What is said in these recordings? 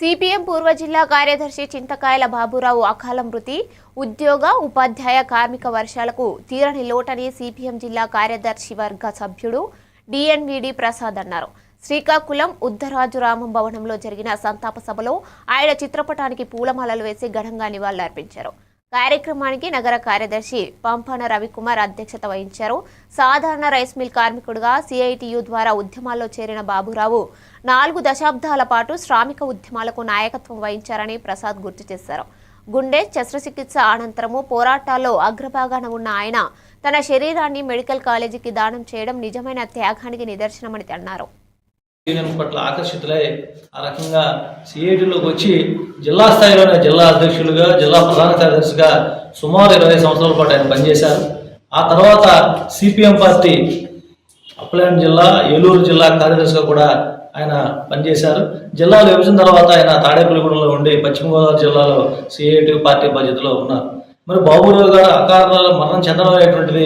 CPM పూర్వ జిల్లా కార్యదర్శి చింతకాయల బాబురావు అకాల మృతి ఉద్యోగ ఉపాధ్యాయ కార్మిక వర్షాలకు తీరని లోటని సిపిఎం జిల్లా కార్యదర్శి వర్గ సభ్యుడు డిఎన్విడి ప్రసాద్ అన్నారు. శ్రీకాకుళం ఉద్దరాజు రామం భవనంలో జరిగిన సంతాప సభలో ఆయన చిత్రపటానికి పూలమాలలు వేసి ఘనంగా నివాళులర్పించారు. కార్యక్రమానికి నగర కార్యదర్శి పంపన రవికుమార్ అధ్యక్షత వహించారు. సాధారణ రైస్ మిల్ కార్మికుడుగా సిఐటియు ద్వారా ఉద్యమాల్లో చేరిన బాబురావు నాలుగు దశాబ్దాల పాటు శ్రామిక ఉద్యమాలకు నాయకత్వం వహించారని ప్రసాద్ గుర్తు చేశారు. గుండె శస్త్రచికిత్స అనంతరము పోరాటాల్లో అగ్రభాగాన ఉన్న ఆయన తన శరీరాన్ని మెడికల్ కాలేజీకి దానం చేయడం నిజమైన త్యాగానికి నిదర్శనమని అన్నారు. యూనియన్ పట్ల ఆకర్షితులై ఆ రకంగా సిఐటిలోకి వచ్చి జిల్లా స్థాయిలోనే జిల్లా అధ్యక్షులుగా జిల్లా ప్రధాన కార్యదర్శిగా సుమారు ఇరవై సంవత్సరాల పాటు ఆయన పనిచేశారు. ఆ తర్వాత సిపిఎం పార్టీ అప్పలాంటి జిల్లా ఏలూరు జిల్లా కార్యదర్శిగా కూడా ఆయన పనిచేశారు. జిల్లాలో విభజన తర్వాత ఆయన తాడేపల్లిగూడెంలో ఉండి పశ్చిమ గోదావరి జిల్లాలో సిఐటి పార్టీ బాధ్యతలో ఉన్నారు. మరి బాబురావు గారు అకారణాల మరణం చెందడం అనేటువంటిది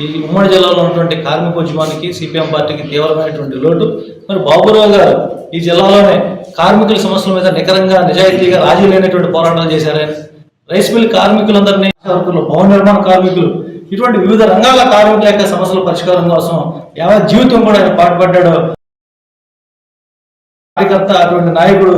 ఈ ఉమ్మడి జిల్లాలో ఉన్నటువంటి కార్మిక ఉద్యమానికి సిపిఎం పార్టీకి తీవ్రమైనటువంటి లోటు. మరి బాబురావు గారు ఈ జిల్లాలోనే కార్మికుల సమస్యల మీద నికరంగా నిజాయితీగా రాజీ లేనటువంటి పోరాటాలు చేశారని రైస్ మిల్ కార్మికులందరినీ భవన నిర్మాణ కార్మికులు ఇటువంటి వివిధ రంగాల కార్మికుల యొక్క సమస్యల పరిష్కారం కోసం యావత్ జీవితం కూడా ఆయన పాటుపడ్డాడు. కార్యకర్త అటువంటి నాయకుడు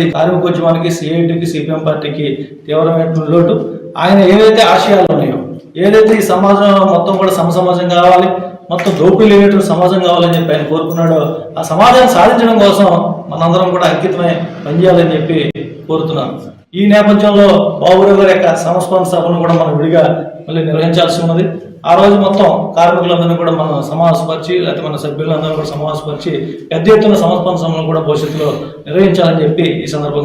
ఈ కార్మికోద్యమానికి సిఐటికి సిపిఎం పార్టీకి తీవ్రమైన లోటు. ఆయన ఏవైతే ఆశయాలు ఉన్నాయో ఏదైతే ఈ సమాజం మొత్తం కూడా సమసమాజం కావాలి మొత్తం దోపిడీ లేనటువంటి సమాజం కావాలని చెప్పి ఆయన కోరుకున్నాడో ఆ సమాజాన్ని సాధించడం కోసం మనందరం కూడా అంకితమై పనిచేయాలని చెప్పి కోరుతున్నాను. ఈ నేపథ్యంలో బాబురావు గారి యొక్క సంస్మరణ సభను కూడా మనం విడిగా మళ్ళీ నిర్వహించాల్సి ఉన్నది. ఆ రోజు మొత్తం కార్మికులందరినీ కూడా మనం సమావేశపరిచి లేకపోతే మన సభ్యులందరూ కూడా సమావేశపరిచి పెద్ద ఎత్తున సంస్మరణ సభను కూడా భవిష్యత్తులో నిర్వహించాలని చెప్పి ఈ సందర్భంగా